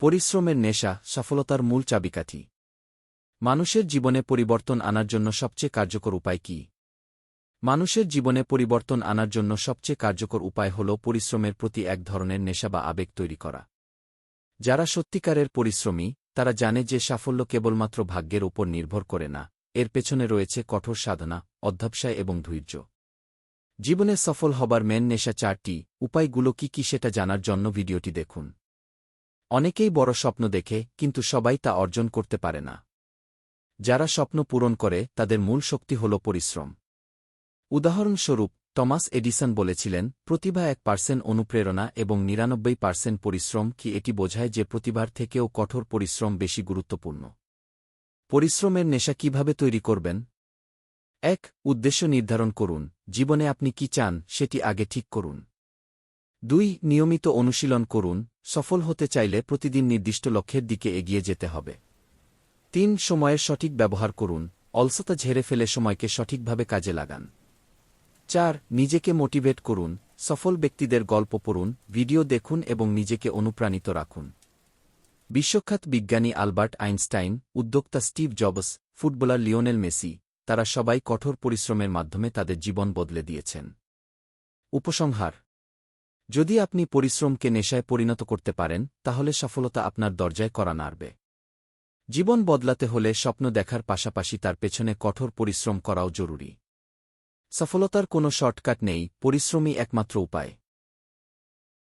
পরিশ্রমের নেশা সফলতার মূল চাবিকাঠি। মানুষের জীবনে পরিবর্তন আনার জন্য সবচেয়ে কার্যকর উপায় কি? মানুষের জীবনে পরিবর্তন আনার জন্য সবচেয়ে কার্যকর উপায় হল পরিশ্রমের প্রতি এক ধরনের নেশা বা আবেগ তৈরি করা। যারা সত্যিকারের পরিশ্রমী, তারা জানে যে সাফল্য কেবলমাত্র ভাগ্যের উপর নির্ভর করে না, এর পেছনে রয়েছে কঠোর সাধনা, অধ্যবসায় এবং ধৈর্য। জীবনে সফল হবার মেন নেশা চারটি, উপায়গুলো কি কি সেটা জানার জন্য ভিডিওটি দেখুন। অনেকেই বড় স্বপ্ন দেখে, কিন্তু সবাই তা অর্জন করতে পারে না। যারা স্বপ্ন পূরণ করে, তাদের মূল শক্তি হল পরিশ্রম। উদাহরণস্বরূপ, টমাস এডিসন বলেছিলেন, প্রতিভা এক পার্সেন্ট অনুপ্রেরণা এবং নিরানব্বই পার্সেন্ট পরিশ্রম কি এটি বোঝায় যে প্রতিভার থেকেও কঠোর পরিশ্রম বেশি গুরুত্বপূর্ণ? পরিশ্রমের নেশা কীভাবে তৈরি করবেন? এক, উদ্দেশ্য নির্ধারণ করুন, জীবনে আপনি কি চান, সেটি আগে ঠিক করুন দুই, নিয়মিত অনুশীলন করুন সফল হতে চাইলে প্রতিদিন নির্দিষ্ট লক্ষ্যের দিকে এগিয়ে যেতে হবে। তিন, সময়ের সঠিক ব্যবহার করুন। অলসতা ঝেড়ে ফেলে সময়কে সঠিকভাবে কাজে লাগান। চার, নিজেকে মোটিভেট করুন। সফল ব্যক্তিদের গল্প পড়ুন, ভিডিও দেখুন এবং নিজেকে অনুপ্রাণিত রাখুন। বিশ্বখ্যাত বিজ্ঞানী আলবার্ট আইনস্টাইন, উদ্যোক্তা Steve Jobs, footballer Lionel Messi, তারা সবাই কঠোর পরিশ্রমের মাধ্যমে তাদের জীবন বদলে দিয়েছেন। উপসংহার যদি আপনি পরিশ্রমকে নেশায় পরিণত করতে পারেন, তাহলে সফলতা আপনার দরজায় করা নাড়বে। জীবন বদলাতে হলে স্বপ্ন দেখার পাশাপাশি তার পেছনে কঠোর পরিশ্রম করাও জরুরি। সফলতার কোনো শর্টকাট নেই, পরিশ্রমই একমাত্র উপায়।